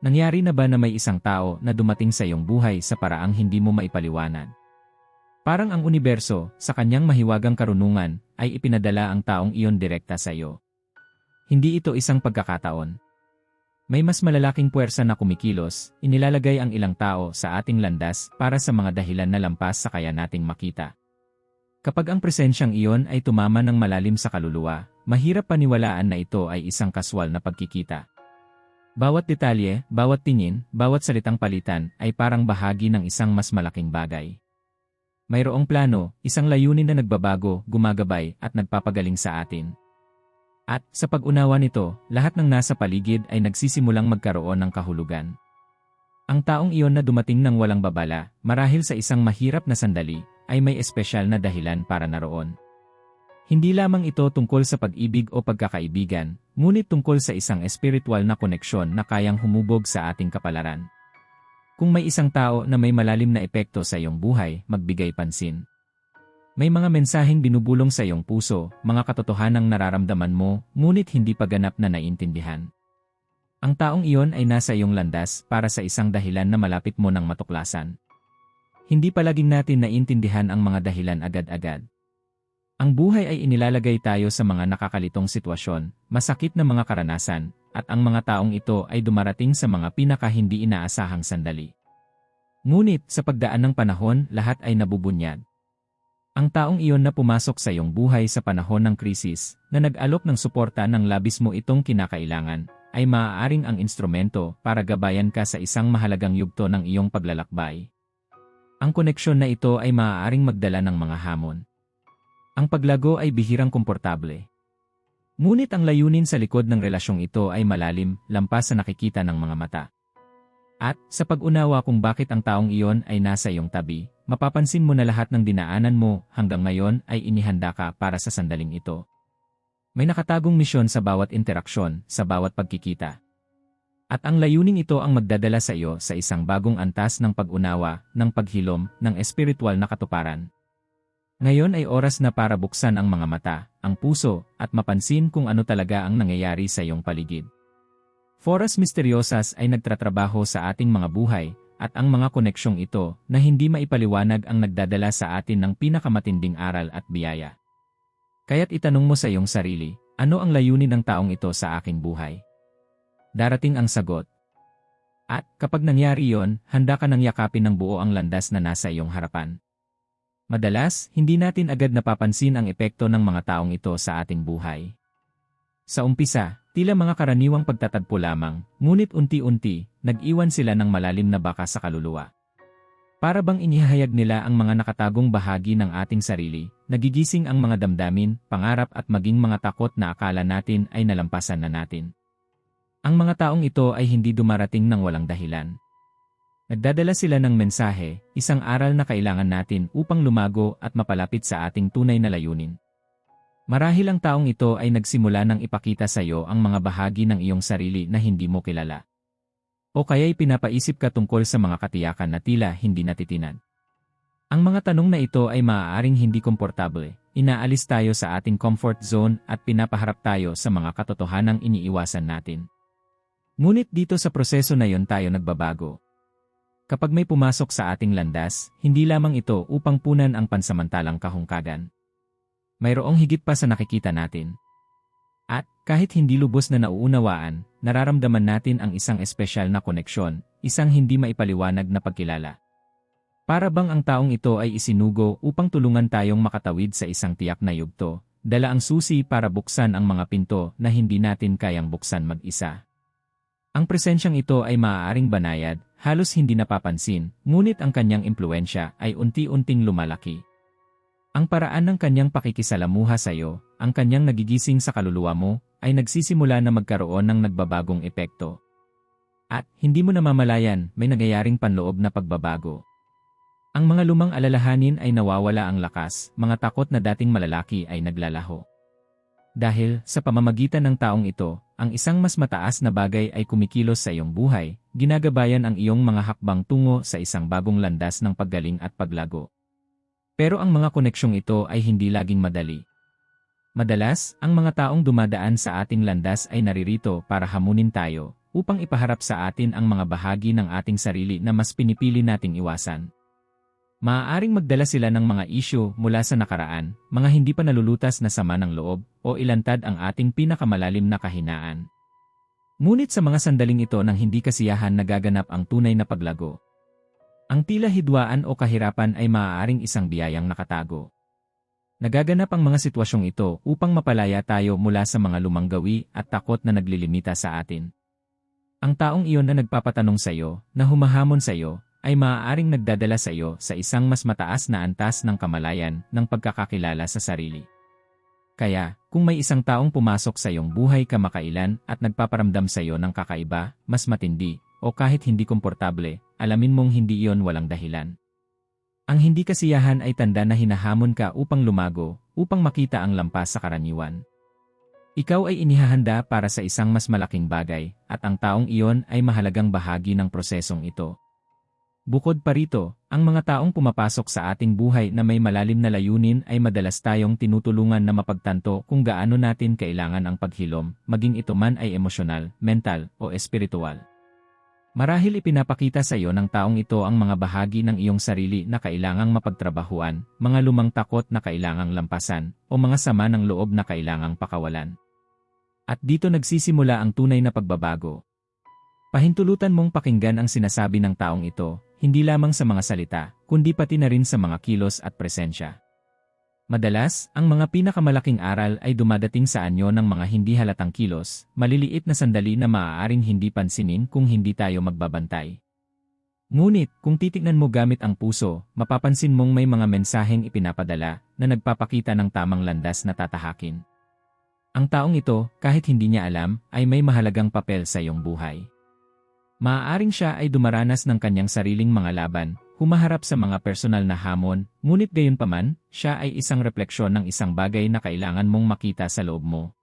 Nangyari na ba na may isang tao na dumating sa iyong buhay sa paraang hindi mo maipaliwanag? Parang ang universo, sa kanyang mahiwagang karunungan, ay ipinadala ang taong iyon direkta sa iyo. Hindi ito isang pagkakataon. May mas malalaking puwersa na kumikilos, inilalagay ang ilang tao sa ating landas para sa mga dahilan na lampas sa kaya nating makita. Kapag ang presensyang iyon ay tumama ng malalim sa kaluluwa, mahirap paniwalaan na ito ay isang kaswal na pagkikita. Bawat detalye, bawat tingin, bawat salitang palitan ay parang bahagi ng isang mas malaking bagay. Mayroong plano, isang layunin na nagbabago, gumagabay at nagpapagaling sa atin. At sa pag-unawa nito, lahat ng nasa paligid ay nagsisimulang magkaroon ng kahulugan. Ang taong iyon na dumating ng walang babala, marahil sa isang mahirap na sandali, ay may espesyal na dahilan para naroon. Hindi lamang ito tungkol sa pag-ibig o pagkakaibigan, ngunit tungkol sa isang espiritual na koneksyon na kayang humubog sa ating kapalaran. Kung may isang tao na may malalim na epekto sa iyong buhay, magbigay pansin. May mga mensaheng binubulong sa iyong puso, mga katotohanang nararamdaman mo, ngunit hindi pa ganap na naiintindihan. Ang taong iyon ay nasa iyong landas para sa isang dahilan na malapit mo ng matuklasan. Hindi palaging natin naiintindihan ang mga dahilan agad-agad. Ang buhay ay inilalagay tayo sa mga nakakalitong sitwasyon, masakit na mga karanasan, at ang mga taong ito ay dumarating sa mga pinaka hindi inaasahang sandali. Ngunit sa pagdaan ng panahon, lahat ay nabubunyad. Ang taong iyon na pumasok sa iyong buhay sa panahon ng krisis, na nag-alok ng suporta ng labis mo itong kinakailangan, ay maaaring ang instrumento para gabayan ka sa isang mahalagang yugto ng iyong paglalakbay. Ang koneksyon na ito ay maaaring magdala ng mga hamon ang paglago ay bihirang komportable. Ngunit ang layunin sa likod ng relasyong ito ay malalim, lampas sa nakikita ng mga mata. At, sa pag-unawa kung bakit ang taong iyon ay nasa iyong tabi, mapapansin mo na lahat ng dinaanan mo hanggang ngayon ay inihanda ka para sa sandaling ito. May nakatagong misyon sa bawat interaksyon, sa bawat pagkikita. At ang layunin ito ang magdadala sa iyo sa isang bagong antas ng pag-unawa, ng paghilom, ng espiritual na katuparan. Ngayon ay oras na para buksan ang mga mata, ang puso, at mapansin kung ano talaga ang nangyayari sa iyong paligid. Foras Misteriosas ay nagtratrabaho sa ating mga buhay, at ang mga koneksyong ito na hindi maipaliwanag ang nagdadala sa atin ng pinakamatinding aral at biyaya. Kaya't itanong mo sa iyong sarili, ano ang layunin ng taong ito sa aking buhay? Darating ang sagot. At kapag nangyari yon, handa ka nang yakapin ng buo ang landas na nasa iyong harapan. Madalas, hindi natin agad napapansin ang epekto ng mga taong ito sa ating buhay. Sa umpisa, tila mga karaniwang pagtatagpo lamang, ngunit unti-unti, nag-iwan sila ng malalim na baka sa kaluluwa. Para bang inihahayag nila ang mga nakatagong bahagi ng ating sarili, nagigising ang mga damdamin, pangarap at maging mga takot na akala natin ay nalampasan na natin. Ang mga taong ito ay hindi dumarating ng walang dahilan. Nagdadala sila ng mensahe, isang aral na kailangan natin upang lumago at mapalapit sa ating tunay na layunin. Marahil ang taong ito ay nagsimula ng ipakita sa iyo ang mga bahagi ng iyong sarili na hindi mo kilala. O kaya'y pinapaisip ka tungkol sa mga katiyakan na tila hindi natitinan. Ang mga tanong na ito ay maaaring hindi komportable, inaalis tayo sa ating comfort zone at pinapaharap tayo sa mga katotohanang iniiwasan natin. Ngunit dito sa proseso na yon tayo nagbabago, Kapag may pumasok sa ating landas, hindi lamang ito upang punan ang pansamantalang kahungkagan. Mayroong higit pa sa nakikita natin. At, kahit hindi lubos na nauunawaan, nararamdaman natin ang isang espesyal na koneksyon, isang hindi maipaliwanag na pagkilala. Para bang ang taong ito ay isinugo upang tulungan tayong makatawid sa isang tiyak na yugto, dala ang susi para buksan ang mga pinto na hindi natin kayang buksan mag-isa. Ang presensyang ito ay maaaring banayad, halos hindi napapansin, ngunit ang kanyang impluensya ay unti-unting lumalaki. Ang paraan ng kanyang pakikisalamuha sa iyo, ang kanyang nagigising sa kaluluwa mo, ay nagsisimula na magkaroon ng nagbabagong epekto. At, hindi mo namamalayan, may nangyayaring panloob na pagbabago. Ang mga lumang alalahanin ay nawawala ang lakas, mga takot na dating malalaki ay naglalaho. Dahil, sa pamamagitan ng taong ito, ang isang mas mataas na bagay ay kumikilos sa iyong buhay, ginagabayan ang iyong mga hakbang tungo sa isang bagong landas ng paggaling at paglago. Pero ang mga koneksyong ito ay hindi laging madali. Madalas, ang mga taong dumadaan sa ating landas ay naririto para hamunin tayo, upang ipaharap sa atin ang mga bahagi ng ating sarili na mas pinipili nating iwasan. Maaaring magdala sila ng mga isyo mula sa nakaraan, mga hindi pa nalulutas na sama ng loob, o ilantad ang ating pinakamalalim na kahinaan. Ngunit sa mga sandaling ito ng hindi kasiyahan nagaganap ang tunay na paglago. Ang tila hidwaan o kahirapan ay maaaring isang biyayang nakatago. Nagaganap ang mga sitwasyong ito upang mapalaya tayo mula sa mga lumang gawi at takot na naglilimita sa atin. Ang taong iyon na nagpapatanong sa iyo, na humahamon sa iyo, ay maaaring nagdadala sa iyo sa isang mas mataas na antas ng kamalayan ng pagkakakilala sa sarili. Kaya, kung may isang taong pumasok sa iyong buhay kamakailan at nagpaparamdam sa iyo ng kakaiba, mas matindi, o kahit hindi komportable, alamin mong hindi iyon walang dahilan. Ang hindi kasiyahan ay tanda na hinahamon ka upang lumago, upang makita ang lampas sa karaniwan. Ikaw ay inihahanda para sa isang mas malaking bagay, at ang taong iyon ay mahalagang bahagi ng prosesong ito. Bukod pa rito, ang mga taong pumapasok sa ating buhay na may malalim na layunin ay madalas tayong tinutulungan na mapagtanto kung gaano natin kailangan ang paghilom, maging ito man ay emosyonal, mental, o espiritual. Marahil ipinapakita sa iyo ng taong ito ang mga bahagi ng iyong sarili na kailangang mapagtrabahuan, mga lumang takot na kailangang lampasan, o mga sama ng loob na kailangang pakawalan. At dito nagsisimula ang tunay na pagbabago. Pahintulutan mong pakinggan ang sinasabi ng taong ito, hindi lamang sa mga salita, kundi pati na rin sa mga kilos at presensya. Madalas, ang mga pinakamalaking aral ay dumadating sa anyo ng mga hindi halatang kilos, maliliit na sandali na maaaring hindi pansinin kung hindi tayo magbabantay. Ngunit, kung titignan mo gamit ang puso, mapapansin mong may mga mensaheng ipinapadala na nagpapakita ng tamang landas na tatahakin. Ang taong ito, kahit hindi niya alam, ay may mahalagang papel sa iyong buhay. Maaaring siya ay dumaranas ng kanyang sariling mga laban, humaharap sa mga personal na hamon, ngunit gayon paman, siya ay isang refleksyon ng isang bagay na kailangan mong makita sa loob mo.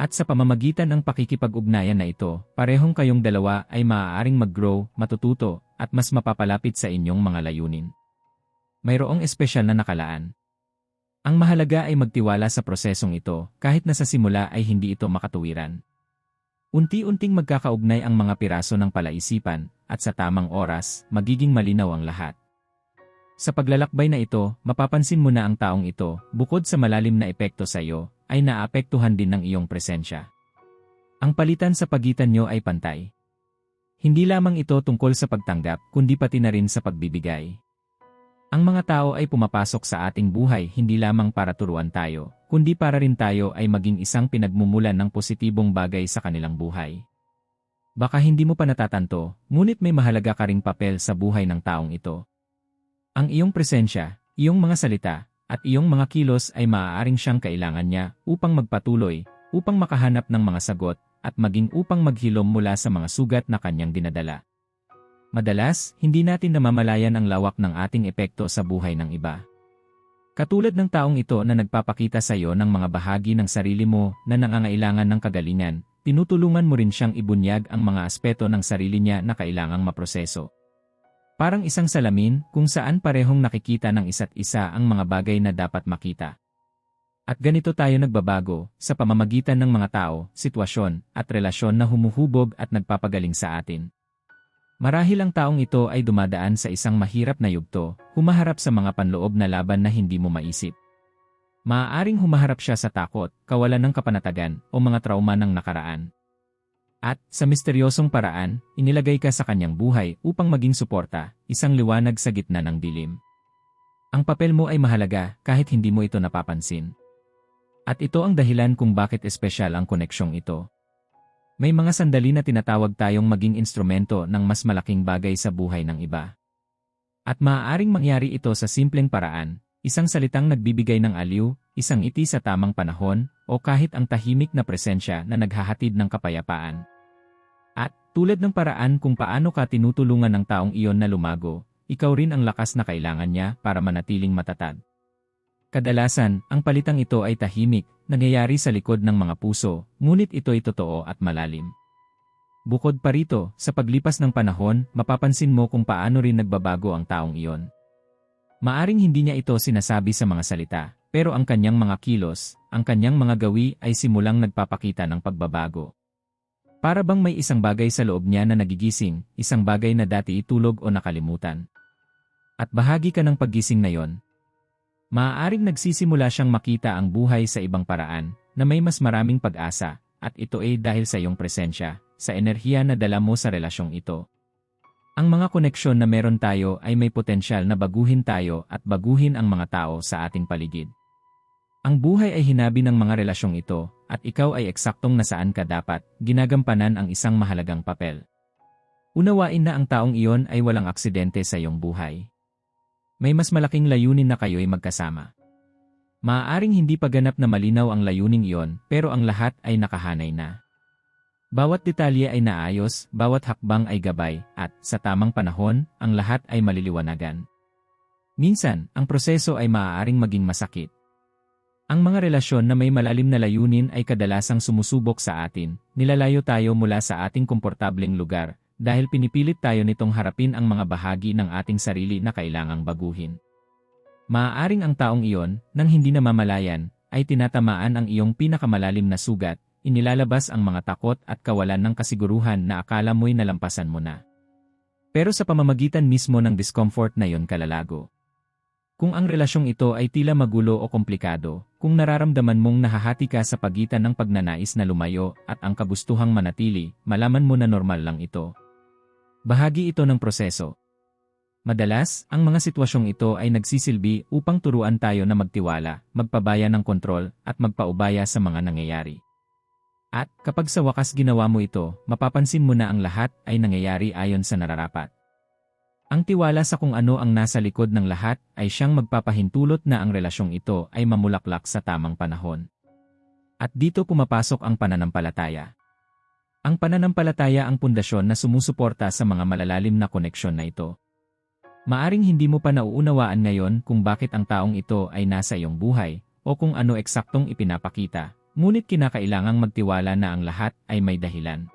At sa pamamagitan ng pakikipag-ugnayan na ito, parehong kayong dalawa ay maaaring mag-grow, matututo, at mas mapapalapit sa inyong mga layunin. Mayroong espesyal na nakalaan. Ang mahalaga ay magtiwala sa prosesong ito, kahit na sa simula ay hindi ito makatuwiran. Unti-unting magkakaugnay ang mga piraso ng palaisipan, at sa tamang oras, magiging malinaw ang lahat. Sa paglalakbay na ito, mapapansin mo na ang taong ito, bukod sa malalim na epekto sa iyo, ay naapektuhan din ng iyong presensya. Ang palitan sa pagitan nyo ay pantay. Hindi lamang ito tungkol sa pagtanggap, kundi pati na rin sa pagbibigay. Ang mga tao ay pumapasok sa ating buhay hindi lamang para turuan tayo, kundi para rin tayo ay maging isang pinagmumulan ng positibong bagay sa kanilang buhay. Baka hindi mo pa natatanto, ngunit may mahalaga ka ring papel sa buhay ng taong ito. Ang iyong presensya, iyong mga salita, at iyong mga kilos ay maaaring siyang kailangan niya upang magpatuloy, upang makahanap ng mga sagot, at maging upang maghilom mula sa mga sugat na kanyang dinadala. Madalas, hindi natin namamalayan ang lawak ng ating epekto sa buhay ng iba. Katulad ng taong ito na nagpapakita sa iyo ng mga bahagi ng sarili mo na nangangailangan ng kagalingan, tinutulungan mo rin siyang ibunyag ang mga aspeto ng sarili niya na kailangang maproseso. Parang isang salamin kung saan parehong nakikita ng isa't isa ang mga bagay na dapat makita. At ganito tayo nagbabago sa pamamagitan ng mga tao, sitwasyon, at relasyon na humuhubog at nagpapagaling sa atin. Marahil ang taong ito ay dumadaan sa isang mahirap na yugto, humaharap sa mga panloob na laban na hindi mo maisip. Maaaring humaharap siya sa takot, kawalan ng kapanatagan, o mga trauma ng nakaraan. At, sa misteryosong paraan, inilagay ka sa kanyang buhay upang maging suporta, isang liwanag sa gitna ng dilim. Ang papel mo ay mahalaga kahit hindi mo ito napapansin. At ito ang dahilan kung bakit espesyal ang koneksyong ito. May mga sandali na tinatawag tayong maging instrumento ng mas malaking bagay sa buhay ng iba. At maaaring mangyari ito sa simpleng paraan, isang salitang nagbibigay ng aliw, isang iti sa tamang panahon, o kahit ang tahimik na presensya na naghahatid ng kapayapaan. At, tulad ng paraan kung paano ka tinutulungan ng taong iyon na lumago, ikaw rin ang lakas na kailangan niya para manatiling matatag. Kadalasan, ang palitang ito ay tahimik, nangyayari sa likod ng mga puso, ngunit ito ay totoo at malalim. Bukod pa rito, sa paglipas ng panahon, mapapansin mo kung paano rin nagbabago ang taong iyon. Maaring hindi niya ito sinasabi sa mga salita, pero ang kanyang mga kilos, ang kanyang mga gawi ay simulang nagpapakita ng pagbabago. Para bang may isang bagay sa loob niya na nagigising, isang bagay na dati itulog o nakalimutan. At bahagi ka ng paggising na yon. Maaaring nagsisimula siyang makita ang buhay sa ibang paraan, na may mas maraming pag-asa, at ito ay dahil sa iyong presensya, sa enerhiya na dala mo sa relasyong ito. Ang mga koneksyon na meron tayo ay may potensyal na baguhin tayo at baguhin ang mga tao sa ating paligid. Ang buhay ay hinabi ng mga relasyong ito, at ikaw ay eksaktong nasaan ka dapat, ginagampanan ang isang mahalagang papel. Unawain na ang taong iyon ay walang aksidente sa iyong buhay. May mas malaking layunin na kayo'y magkasama. Maaaring hindi pa ganap na malinaw ang layuning iyon, pero ang lahat ay nakahanay na. Bawat detalye ay naayos, bawat hakbang ay gabay, at, sa tamang panahon, ang lahat ay maliliwanagan. Minsan, ang proseso ay maaaring maging masakit. Ang mga relasyon na may malalim na layunin ay kadalasang sumusubok sa atin, nilalayo tayo mula sa ating komportableng lugar, dahil pinipilit tayo nitong harapin ang mga bahagi ng ating sarili na kailangang baguhin. Maaaring ang taong iyon, nang hindi namamalayan, ay tinatamaan ang iyong pinakamalalim na sugat, inilalabas ang mga takot at kawalan ng kasiguruhan na akala mo'y nalampasan mo na. Pero sa pamamagitan mismo ng discomfort na yon kalalago. Kung ang relasyong ito ay tila magulo o komplikado, kung nararamdaman mong nahahati ka sa pagitan ng pagnanais na lumayo at ang kagustuhang manatili, malaman mo na normal lang ito. Bahagi ito ng proseso. Madalas, ang mga sitwasyong ito ay nagsisilbi upang turuan tayo na magtiwala, magpabaya ng kontrol, at magpaubaya sa mga nangyayari. At kapag sa wakas ginawa mo ito, mapapansin mo na ang lahat ay nangyayari ayon sa nararapat. Ang tiwala sa kung ano ang nasa likod ng lahat ay siyang magpapahintulot na ang relasyong ito ay mamulaklak sa tamang panahon. At dito pumapasok ang pananampalataya. Ang pananampalataya ang pundasyon na sumusuporta sa mga malalalim na koneksyon na ito. Maaring hindi mo pa nauunawaan ngayon kung bakit ang taong ito ay nasa iyong buhay o kung ano eksaktong ipinapakita, Ngunit kinakailangang magtiwala na ang lahat ay may dahilan.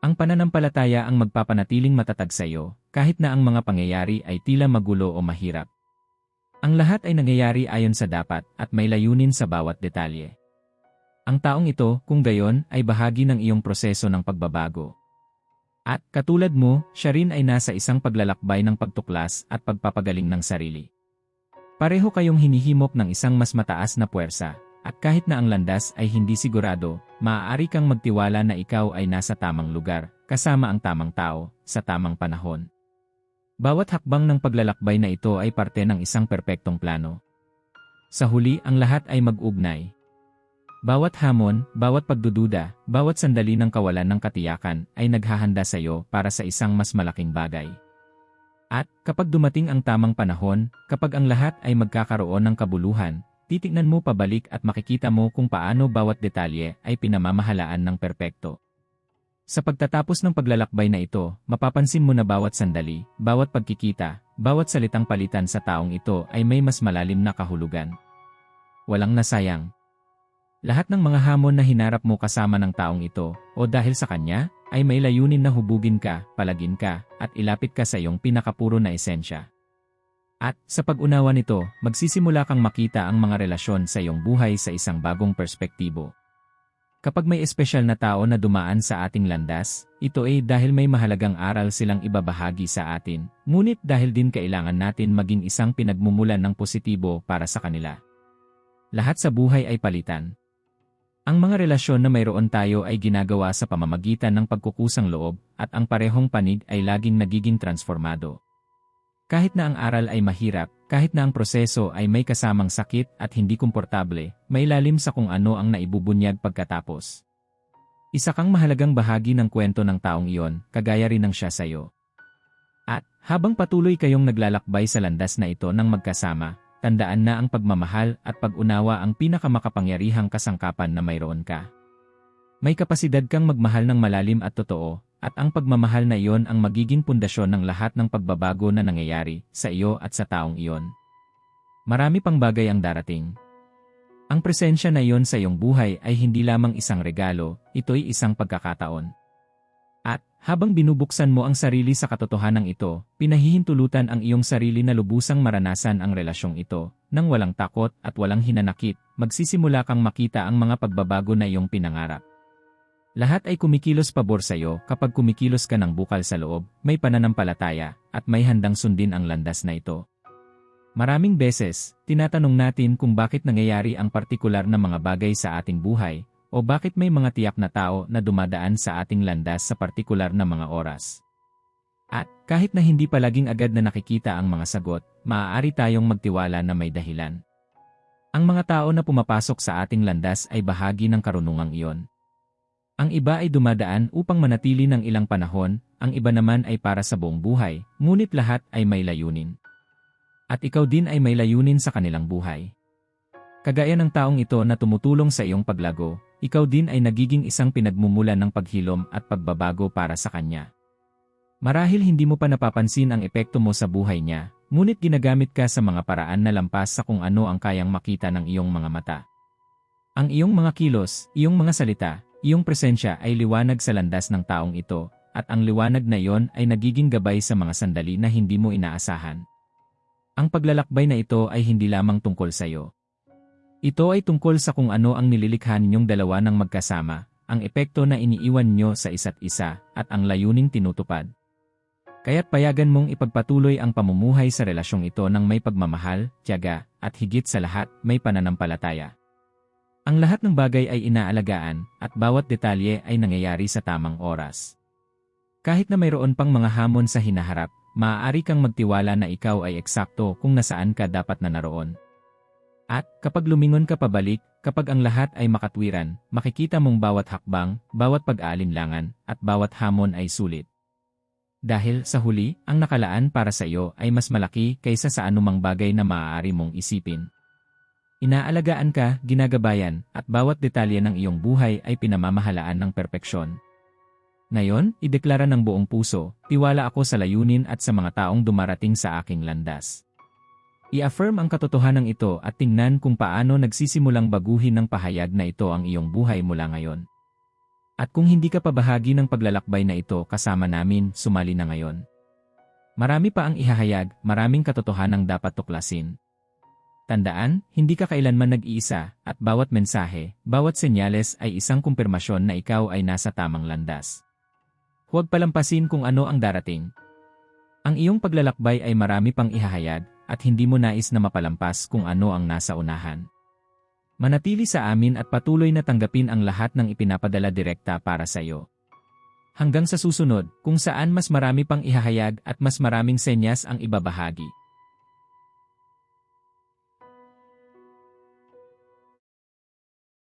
Ang pananampalataya ang magpapanatiling matatag sa iyo, kahit na ang mga pangyayari ay tila magulo o mahirap. Ang lahat ay nangyayari ayon sa dapat at may layunin sa bawat detalye. Ang taong ito, kung gayon, ay bahagi ng iyong proseso ng pagbabago. At, katulad mo, siya rin ay nasa isang paglalakbay ng pagtuklas at pagpapagaling ng sarili. Pareho kayong hinihimok ng isang mas mataas na puwersa, at kahit na ang landas ay hindi sigurado, maaari kang magtiwala na ikaw ay nasa tamang lugar, kasama ang tamang tao, sa tamang panahon. Bawat hakbang ng paglalakbay na ito ay parte ng isang perpektong plano. Sa huli, ang lahat ay mag-ugnay. Bawat hamon, bawat pagdududa, bawat sandali ng kawalan ng katiyakan ay naghahanda sa iyo para sa isang mas malaking bagay. At kapag dumating ang tamang panahon, kapag ang lahat ay magkakaroon ng kabuluhan, titignan mo pabalik at makikita mo kung paano bawat detalye ay pinamamahalaan ng perpekto. Sa pagtatapos ng paglalakbay na ito, mapapansin mo na bawat sandali, bawat pagkikita, bawat salitang palitan sa taong ito ay may mas malalim na kahulugan. Walang nasayang. Lahat ng mga hamon na hinarap mo kasama ng taong ito, o dahil sa kanya, ay may layunin na hubugin ka, palagin ka, at ilapit ka sa iyong pinakapuro na esensya. At, sa pag-unawa nito, magsisimula kang makita ang mga relasyon sa iyong buhay sa isang bagong perspektibo. Kapag may espesyal na tao na dumaan sa ating landas, ito ay dahil may mahalagang aral silang ibabahagi sa atin, ngunit dahil din kailangan natin maging isang pinagmumulan ng positibo para sa kanila. Lahat sa buhay ay palitan. Ang mga relasyon na mayroon tayo ay ginagawa sa pamamagitan ng pagkukusang loob at ang parehong panig ay laging nagiging transformado. Kahit na ang aral ay mahirap, kahit na ang proseso ay may kasamang sakit at hindi komportable, may lalim sa kung ano ang naibubunyag pagkatapos. Isa kang mahalagang bahagi ng kwento ng taong iyon, kagaya rin ng siya sa iyo. At, habang patuloy kayong naglalakbay sa landas na ito ng magkasama, tandaan na ang pagmamahal at pag-unawa ang pinakamakapangyarihang kasangkapan na mayroon ka. May kapasidad kang magmahal ng malalim at totoo, at ang pagmamahal na iyon ang magiging pundasyon ng lahat ng pagbabago na nangyayari sa iyo at sa taong iyon. Marami pang bagay ang darating. Ang presensya na iyon sa iyong buhay ay hindi lamang isang regalo, ito'y isang pagkakataon. At, habang binubuksan mo ang sarili sa katotohanan ito, pinahihintulutan ang iyong sarili na lubusang maranasan ang relasyong ito, nang walang takot at walang hinanakit, magsisimula kang makita ang mga pagbabago na iyong pinangarap. Lahat ay kumikilos pabor sa'yo kapag kumikilos ka ng bukal sa loob, may pananampalataya, at may handang sundin ang landas na ito. Maraming beses, tinatanong natin kung bakit nangyayari ang partikular na mga bagay sa ating buhay, o bakit may mga tiyak na tao na dumadaan sa ating landas sa partikular na mga oras. At, kahit na hindi palaging agad na nakikita ang mga sagot, maaari tayong magtiwala na may dahilan. Ang mga tao na pumapasok sa ating landas ay bahagi ng karunungang iyon. Ang iba ay dumadaan upang manatili ng ilang panahon, ang iba naman ay para sa buong buhay, ngunit lahat ay may layunin. At ikaw din ay may layunin sa kanilang buhay. Kagaya ng taong ito na tumutulong sa iyong paglago, ikaw din ay nagiging isang pinagmumulan ng paghilom at pagbabago para sa kanya. Marahil hindi mo pa napapansin ang epekto mo sa buhay niya, ngunit ginagamit ka sa mga paraan na lampas sa kung ano ang kayang makita ng iyong mga mata. Ang iyong mga kilos, iyong mga salita, iyong presensya ay liwanag sa landas ng taong ito, at ang liwanag na iyon ay nagiging gabay sa mga sandali na hindi mo inaasahan. Ang paglalakbay na ito ay hindi lamang tungkol sa iyo. Ito ay tungkol sa kung ano ang nililikha ninyong dalawa ng magkasama, ang epekto na iniiwan nyo sa isa't isa, at ang layuning tinutupad. Kaya't payagan mong ipagpatuloy ang pamumuhay sa relasyong ito ng may pagmamahal, tiyaga, at higit sa lahat, may pananampalataya. Ang lahat ng bagay ay inaalagaan, at bawat detalye ay nangyayari sa tamang oras. Kahit na mayroon pang mga hamon sa hinaharap, maaari kang magtiwala na ikaw ay eksakto kung nasaan ka dapat na naroon. At kapag lumingon ka pabalik, kapag ang lahat ay makatwiran, makikita mong bawat hakbang, bawat pag-aalinlangan, at bawat hamon ay sulit. Dahil sa huli, ang nakalaan para sa iyo ay mas malaki kaysa sa anumang bagay na maaari mong isipin. Inaalagaan ka, ginagabayan, at bawat detalye ng iyong buhay ay pinamamahalaan ng perpeksyon. Ngayon, ideklara ng buong puso, tiwala ako sa layunin at sa mga taong dumarating sa aking landas. I-affirm ang katotohanan ito at tingnan kung paano nagsisimulang baguhin ng pahayag na ito ang iyong buhay mula ngayon. At kung hindi ka pa bahagi ng paglalakbay na ito kasama namin, sumali na ngayon. Marami pa ang ihahayag, maraming katotohanang dapat tuklasin. Tandaan, hindi ka kailanman nag-iisa, at bawat mensahe, bawat senyales ay isang kumpirmasyon na ikaw ay nasa tamang landas. Huwag palampasin kung ano ang darating. Ang iyong paglalakbay ay marami pang ihahayag, at hindi mo nais na mapalampas kung ano ang nasa unahan. Manatili sa amin at patuloy na tanggapin ang lahat ng ipinapadala direkta para sa iyo. Hanggang sa susunod, kung saan mas marami pang ihahayag at mas maraming senyas ang ibabahagi.